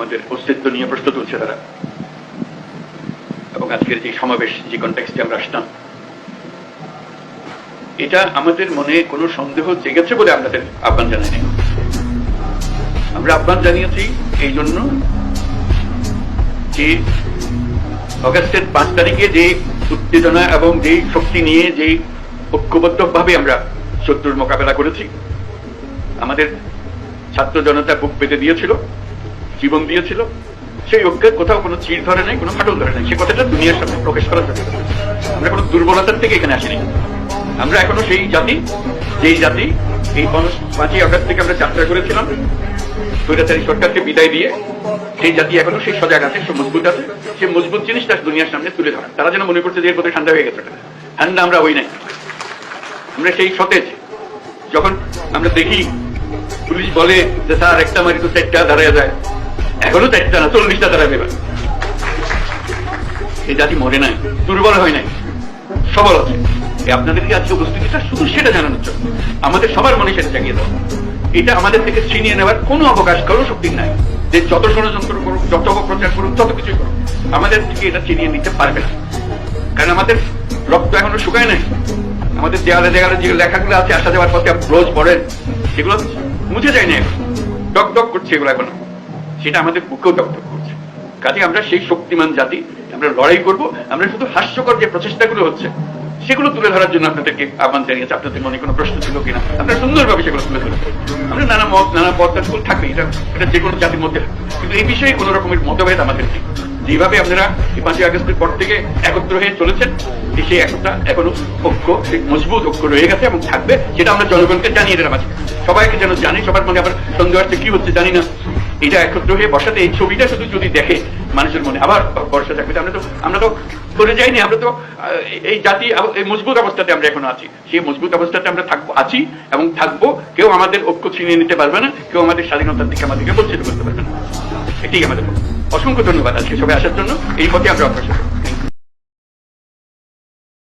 আমাদের অস্তিত্ব নিয়ে প্রশ্ন তুলছে তারা। এবং আজকের যে সমাবেশ, যে কন্টেক্সটে আমরা আসতাম এটা আমাদের মনে কোনো সন্দেহ জেগেছে বলে আপনাদের আহ্বান জানাইনি আমরা আহ্বান জানিয়েছি এই জন্য যে অগাস্টের পাঁচ তারিখে যে উত্তেজনা এবং যে শক্তি নিয়ে যে ঐক্যবদ্ধভাবে আমরা শত্রুর মোকাবেলা করেছি, আমাদের ছাত্র জনতা বুক পেতে দিয়েছিল। জীবন দিয়েছিল সেই ঐক্যের কোথাও কোনো চির ধরে নাই, কোনো ফাটল ধরে নাই। সে কথাটা দুনিয়ার সামনে প্রকাশ করার জন্য আমরা কোনো দুর্বলতার থেকে এখানে আসিনি। আমরা এখনও সেই জাতি, যেই জাতি এই পঞ্চ- পাঁচই আগস্ট থেকে আমরা যাত্রা করেছিলাম। স্বৈরাচারী সরকারকে বিদায় দিয়ে সেই জাতি এখনও সেই সজাগ আছে, সে মজবুত আছে, সে মজবুত জিনিসটা দুনিয়ার সামনে তুলে ধরা। তারা যেন মনে করছে যে এর বোধহয় ঠান্ডা হয়ে গেছে। ঠান্ডা আমরা হই নাই। আমরা সেই সতেজ। যখন আমরা দেখি পুলিশ বলে যে, স্যার, একটা মারি তো চারটা দাঁড়ায় যায়। এখনও চারটা না, চল্লিশটা দাঁড়াবে এবার এই জাতি মরে নাই, দুর্বল হয় নাই, সবল আছে। এই আপনাদেরকে আজকে উপস্থিতিটা শুধু সেটা জানানোর জন্য? আমাদের সবার মনে সেটা জাগিয়ে দেওয়া এটা আমাদের থেকে ছিনিয়ে নেওয়ার কোনো অবকাশ কারও শক্তি নাই। যে যত ষড়যন্ত্র করুক, যত অপপ্রচার করুক, যত কিছুই করুক, আমাদের থেকে এটা ছিনিয়ে নিতে পারবে না। কারণ আমাদের রক্ত এখনও শুকায় নাই। আমাদের দেয়ালে দেয়ালে যে লেখাগুলো আছে আসা যাওয়ার পথে রোজ পড়েন, সেগুলো মুছে যায় না এখন। ডক ডক করছে এগুলো এখনও। সেটা আমাদের বুকেও টক করছে। কাজে আমরা সেই শক্তিমান জাতি, আমরা লড়াই করব, আমরা শুধু হাস্যকর যে প্রচেষ্টাগুলো হচ্ছে, সেগুলো তুলে ধরার জন্য আপনাদেরকে আহ্বান জানিয়েছে। আপনাদের মনে কোনো প্রশ্ন ছিল কিনা? আমরা সুন্দরভাবে সেগুলো তুলে ধরেছি। আমরা নানা মত, নানা পদ্মাগুলো থাকবে এটা এটা যে কোনো জাতির মধ্যে কিন্তু এই বিষয়ে কোনো রকমের মতভেদ আমাদের নেই। যেভাবে আপনারা এই পাঁচই আগস্টের পর থেকে একত্র হয়ে চলেছেন সেই একটা এখনও ঐক্য মজবুত ঐক্য রয়ে গেছে এবং থাকবে, সেটা আমরা জনগণকে জানিয়ে দিলাম আজকে সবাইকে যেন জানি, সবার মনে আবার সন্দেহ আসছে, কি হচ্ছে জানি না। এটা একত্র হয়ে বসাতে এই ছবিটা শুধু যদি দেখে মানুষের মনে আবার বর্ষা থাকবে আমরা তো আমরা তো করে যাইনি, আমরা তো এই জাতি এই মজবুত অবস্থাতে আমরা এখন আছি। সেই মজবুত অবস্থাতে আমরা থাকব, আছি এবং থাকব। কেউ আমাদের ঐক্য ছিনিয়ে নিতে পারবে না, কেউ আমাদের স্বাধীনতার দিকে আমাদেরকে বঞ্চিত করতে পারবে না। এটাই আমাদের অসংখ্য ধন্যবাদ আজকে সবাই আসার জন্য। এই পথে আমরা অগ্রসর।